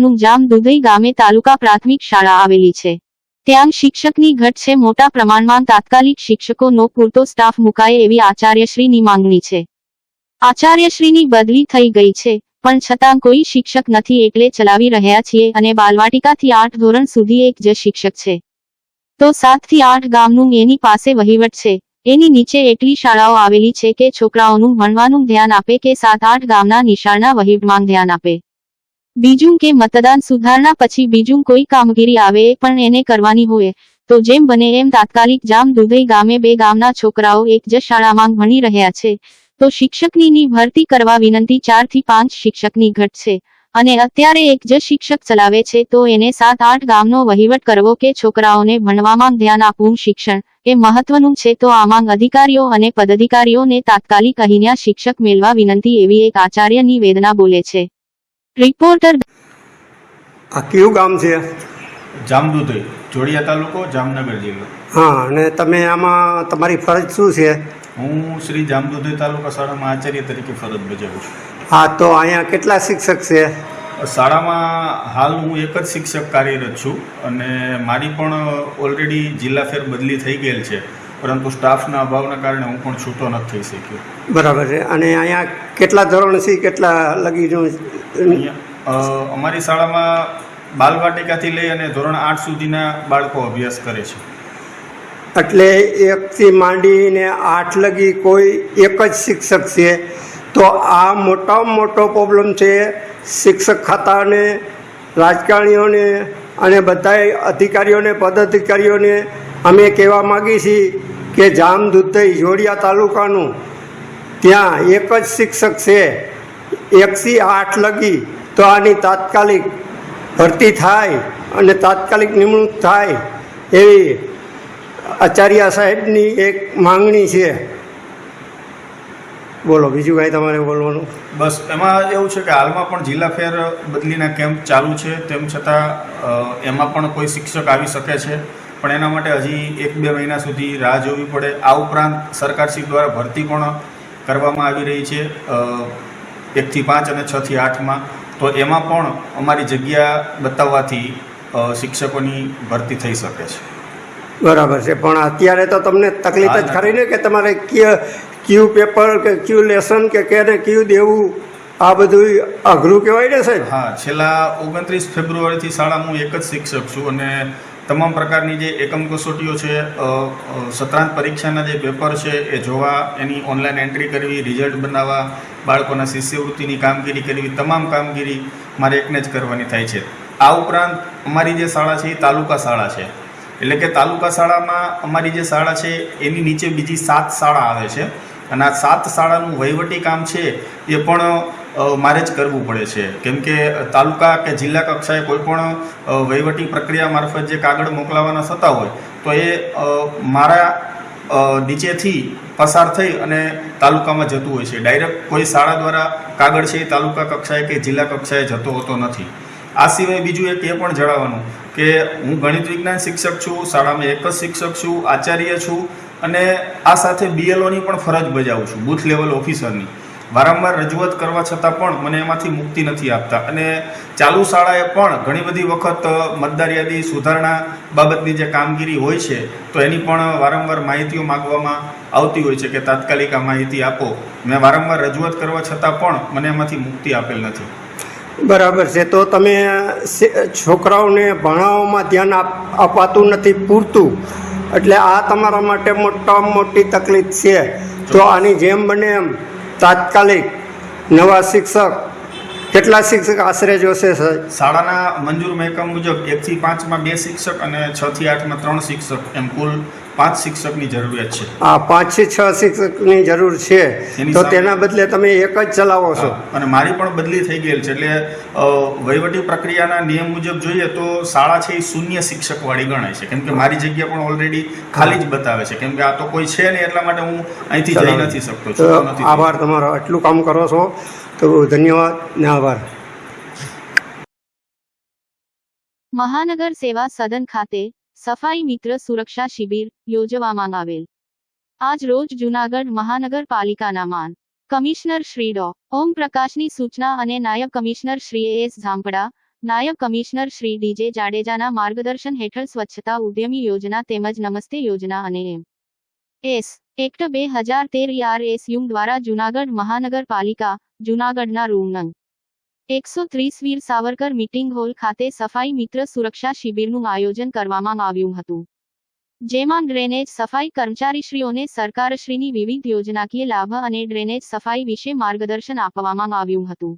જામ દુધઈ ગામે તાલુકા પ્રાથમિક શાળા આવેલી છે. ત્યાં શિક્ષકની ઘટ છે. મોટા પ્રમાણમાં તાત્કાલિક શિક્ષકોનો પૂરતો સ્ટાફ મુકાય એવી આચાર્યશ્રીની માંગણી છે. આચાર્યશ્રીની બદલી થઈ ગઈ છે, પણ છતાં કોઈ શિક્ષક નથી એટલે ચલાવી રહ્યા છીએ અને બાલવાટિકાથી આઠ ધોરણ સુધી એક જ શિક્ષક છે. તો સાતથી આઠ ગામનું એની પાસે વહીવટ છે. એની નીચે એટલી શાળાઓ આવેલી છે કે છોકરાઓનું ભણવાનું ધ્યાન આપે કે સાત આઠ ગામના નિશાળના વહીવટમાં ધ્યાન આપે. બીજું કે મતદાન સુધારણા પછી બીજું કોઈ કામગીરી આવે પણ એને કરવાની હોય. તો જેમ બને એમ તાત્કાલિક જામ દુધઈ ગામે બે ગામના છોકરાઓ એક જ શાળામાં ભણી રહ્યા છે. તો શિક્ષકનીની ભરતી કરવા વિનંતી ચારથી પાંચ શિક્ષકની ઘટ છે. અને અત્યારે એક જ શિક્ષક ચલાવે છે તો એને સાત આઠ ગામનો વહીવટ કરવો કે છોકરાઓને ભણવામાં ધ્યાન આપવું શિક્ષણ એ મહત્વનું છે તો આમાં અધિકારીઓ અને પદાધિકારીઓને તાત્કાલિક અહીંયા શિક્ષક મેળવા વિનંતી એવી એક આચાર્યની વેદના બોલે છે. રિપોર્ટર આ કયું ગામ છે? જામદુધઈ જોડિયા તાલુકો જામનગર જિલ્લો. હા અને તમે આમાં તમારી ફરજ શું છે? હું શ્રી જામદુધઈ તાલુકા શાળામાં આચાર્ય તરીકે ફરજ બજાવું છું. હા તો અહીંયા કેટલા શિક્ષક છે? શાળામાં હાલ હું એક જ શિક્ષક કાર્યરત છું અને મારી પણ ઓલરેડી જિલ્લા ફેર બદલી થઈ ગયેલ છે પરંતુ સ્ટાફના અભાવના કારણે હું પણ છૂટો નથી થઈ શક્યો. બરાબર છે. અને અહીંયા કેટલા ધોરણ છે કેટલા લગી અમારી શાળામાં બાલવાટિકાથી લઈ અને ધોરણ આઠ સુધીના બાળકો અભ્યાસ કરે છે. એટલે એકથી માંડીને આઠ લગી કોઈ એક જ શિક્ષક છે તો આ મોટામાં મોટો પ્રોબ્લેમ છે શિક્ષક ખાતાને રાજકારણીઓને અને બધાય અધિકારીઓને પદાધિકારીઓને અમે કહેવા માગીએ છીએ કે જામ દુધઈ જોડિયા તાલુકાનું ત્યાં એક જ શિક્ષક છે. એકથી આઠ લગી તો આની તાત્કાલિક ભરતી થાય અને તાત્કાલિક નિમણૂક થાય એવી આચાર્ય સાહેબની એક માંગણી છે. બોલો, બીજું કાંઈ તમારે બોલવાનું? બસ, એમાં એવું છે કે હાલમાં પણ જિલ્લા ફેર બદલીના કેમ્પ ચાલુ છે, તેમ છતાં એમાં પણ કોઈ શિક્ષક આવી શકે છે. પણ એના માટે હજી એક બે મહિના સુધી રાહ જોવી પડે. આ ઉપરાંત સરકારશ્રી દ્વારા ભરતી પણ કરવામાં આવી રહી છે. એકથી પાંચ અને છથી આઠમાં. તો એમાં પણ અમારી જગ્યા બતાવવાથી શિક્ષકોની ભરતી થઈ શકે છે. બરાબર છે. પણ અત્યારે તો તમને તકલીફ જ ખરી ને કે તમારે ક્યુ પેપર કે ક્યુ લેસન કે કેને ક્યુ દેવું આ બધું અઘરું કહેવાય ને સાહેબ? હા છેલ્લા ઓગણત્રીસ ફેબ્રુઆરીથી શાળામાં હું એક જ શિક્ષક છું અને તમામ પ્રકારની જે એકમ કસોટીઓ છે સત્રાંત પરીક્ષાના જે પેપર છે, એ જોવા, એની ઓનલાઈન એન્ટ્રી કરવી, રિઝલ્ટ બનાવવા, બાળકોના શિષ્યવૃત્તિની કામગીરી કરવી, તમામ કામગીરી મારે એકને જ કરવાની થાય છે. આ ઉપરાંત અમારી જે શાળા છે, એ તાલુકા શાળા છે. એટલે કે તાલુકા શાળામાં અમારી જે શાળા છે, એની નીચે બીજી સાત શાળા આવે છે. અને આ સાત શાળાનું વહીવટી કામ છે, એ પણ મારે જ કરવું પડે છે. કેમ કે તાલુકા કે જિલ્લા કક્ષાએ કોઈપણ વહીવટી પ્રક્રિયા મારફત જે કાગળ મોકલાવાના થતા હોય, તો એ મારા નીચેથી પસાર થઈ અને તાલુકામાં જતું હોય છે. ડાયરેક્ટ કોઈ શાળા દ્વારા કાગળ છે એ તાલુકા કક્ષાએ કે જિલ્લા કક્ષાએ જતો હોતો નથી. આ સિવાય બીજું એક એ પણ જણાવવાનું કે હું ગણિત વિજ્ઞાન શિક્ષક છું, શાળામાં એક જ શિક્ષક છું, આચાર્ય છું અને આ સાથે બીએલઓની પણ ફરજ બજાવું છું, બૂથ લેવલ ઓફિસરની. વારંવાર રજૂઆત કરવા છતાં પણ મને એમાંથી મુક્તિ નથી આપતા. અને ચાલુ શાળાએ પણ ઘણી બધી વખત મતદાર યાદી સુધારણા બાબતની જે કામગીરી હોય છે તો એની પણ વારંવાર માહિતીઓ માગવામાં આવતી હોય છે કે તાત્કાલિક આ માહિતી આપો. મેં વારંવાર રજૂઆત કરવા છતાં પણ મને એમાંથી મુક્તિ આપેલ નથી. બરાબર છે. તો તમે છોકરાઓને ભણાવવામાં ધ્યાન અપાતું નથી પૂરતું. એટલે આ તમારા માટે મોટામાં મોટી તકલીફ છે. તો આની જેમ બને એમ. તાત્કાલિક નવા શિક્ષક, કેટલા શિક્ષક આશરે જોશે શાળાના મંજૂર મહેકમ મુજબ એકથી પાંચમાં બે શિક્ષક અને છ થી આઠમાં ત્રણ શિક્ષક એમ કુલ પાંચ શિક્ષકની જરૂરિયાત છે. આ પાંચથી છ શિક્ષકની જરૂર છે. તો તેના બદલે તમે એક જ ચલાવો છો. અને મારી પણ બદલી થઈ ગયેલ છે. એટલે વહીવટી પ્રક્રિયાના નિયમ મુજબ જોઈએ તો શાળા છે એ શૂન્ય શિક્ષક વાળી ગણાય છે. કેમ કે મારી જગ્યા પણ ઓલરેડી ખાલી જ બતાવે છે. કેમ કે આ તો કોઈ છે નહીં એટલા માટે હું અહીંથી જઈ નથી શકતો થઈ આભાર તમારો. આટલું કામ કરો છો તો ધન્યવાદ ને આભાર. મહાનગર સેવા સદન ખાતે સફાઈ મિત્ર સુરક્ષા શિબિર યોજવામાં આવેલ. આજ રોજ જૂનાગઢ મહાનગરપાલિકાના માન કમિશનર શ્રી ડો. ઓમ પ્રકાશની સૂચના અને નાયબ કમિશનર શ્રી એસ ઝાંપડા, નાયબ કમિશનર શ્રી ડીજે જાડેજાના માર્ગદર્શન હેઠળ સ્વચ્છતા ઉદ્યમી યોજના તેમજ નમસ્તે યોજના અને એમ. એસ. એક્ટ બે હજાર તેર એસ યુમ દ્વારા જૂનાગઢ મહાનગરપાલિકા, જૂનાગઢના રૂમ નંગ એકસો ત્રીસ વીર સાવરકર મીટિંગ હોલ ખાતે સફાઈ મિત્ર સુરક્ષા શિબિરનું આયોજન કરવામાં આવ્યું હતું. જેમાં ડ્રેનેજ સફાઈ કર્મચારીશ્રીઓને સરકારશ્રીની વિવિધ યોજનાકીય લાભ અને ડ્રેનેજ સફાઈ વિશે માર્ગદર્શન આપવામાં આવ્યું હતું.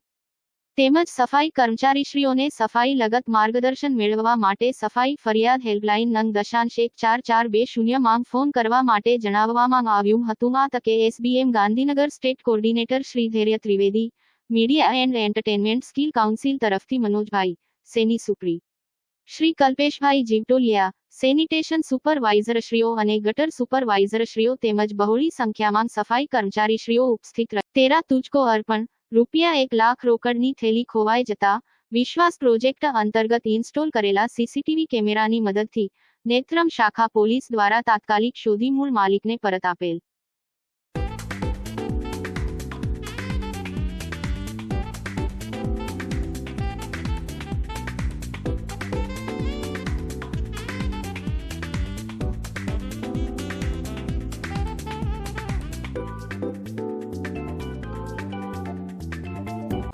તેમજ સફાઈ કર્મચારીશ્રીઓને સફાઈ લગત માર્ગદર્શન મેળવવા માટે સફાઈ ફરિયાદ હેલ્પલાઇન નંગ દશાંશ એક ચાર ચાર બે શૂન્ય ફોન કરવા માટે જણાવવામાં આવ્યું હતું. આ તકે SBM Gandhinagar state coordinator Shri Dhairya Trivedi media and entertainment skill council તરફથી મનોજભાઈ સેની સુપ્રી. શ્રી કલ્પેશભાઈ જીવટોલિયા, સેનિટેશન સુપરવાઇઝરશ્રીઓ અને ગટર સુપરવાઇઝરશ્રીઓ તેમજ બહોળી સંખ્યામાં સફાઈ કર્મચારીશ્રીઓ ઉપસ્થિત તેરા તુજકો અર્પણ, રૂપિયા એક લાખ રોકડની થેલી ખોવાઈ જતા વિશ્વાસ પ્રોજેક્ટ અંતર્ગત ઇન્સ્ટોલ કરેલા સીસીટીવી કેમેરાની મદદથી નેત્રમ શાખા પોલીસ દ્વારા તાત્કાલિક શોધી મૂળ માલિકને પરત આપેલ.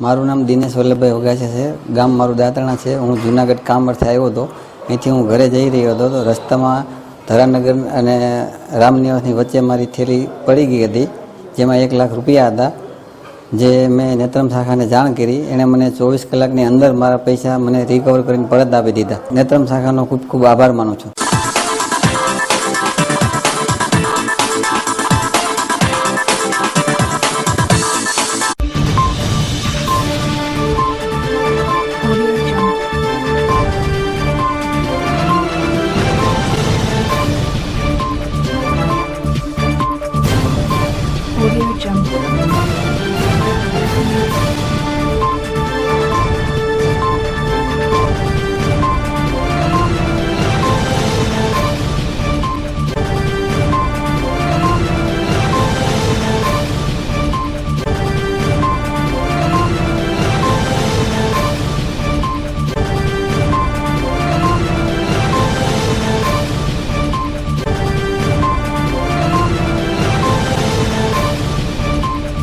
મારું નામ દિનેશ વલ્લભભાઈ વગાસિયા છે. ગામ મારું દાતણા છે. હું જુનાગઢ કામ અર્થે આવ્યો હતો. અહીંથી હું ઘરે જઈ રહ્યો હતો. તો રસ્તામાં ધરાનગર અને રામનિવાસની વચ્ચે મારી થેલી પડી ગઈ હતી, જેમાં એક લાખ રૂપિયા હતા, જે મેં નેત્રમ શાખાને જાણ કરી. એણે મને ચોવીસ કલાકની અંદર મારા પૈસા મને રિકવર કરીને પરત આપી દીધા. નેત્રમ શાખાનો ખૂબ ખૂબ આભાર માનું છું.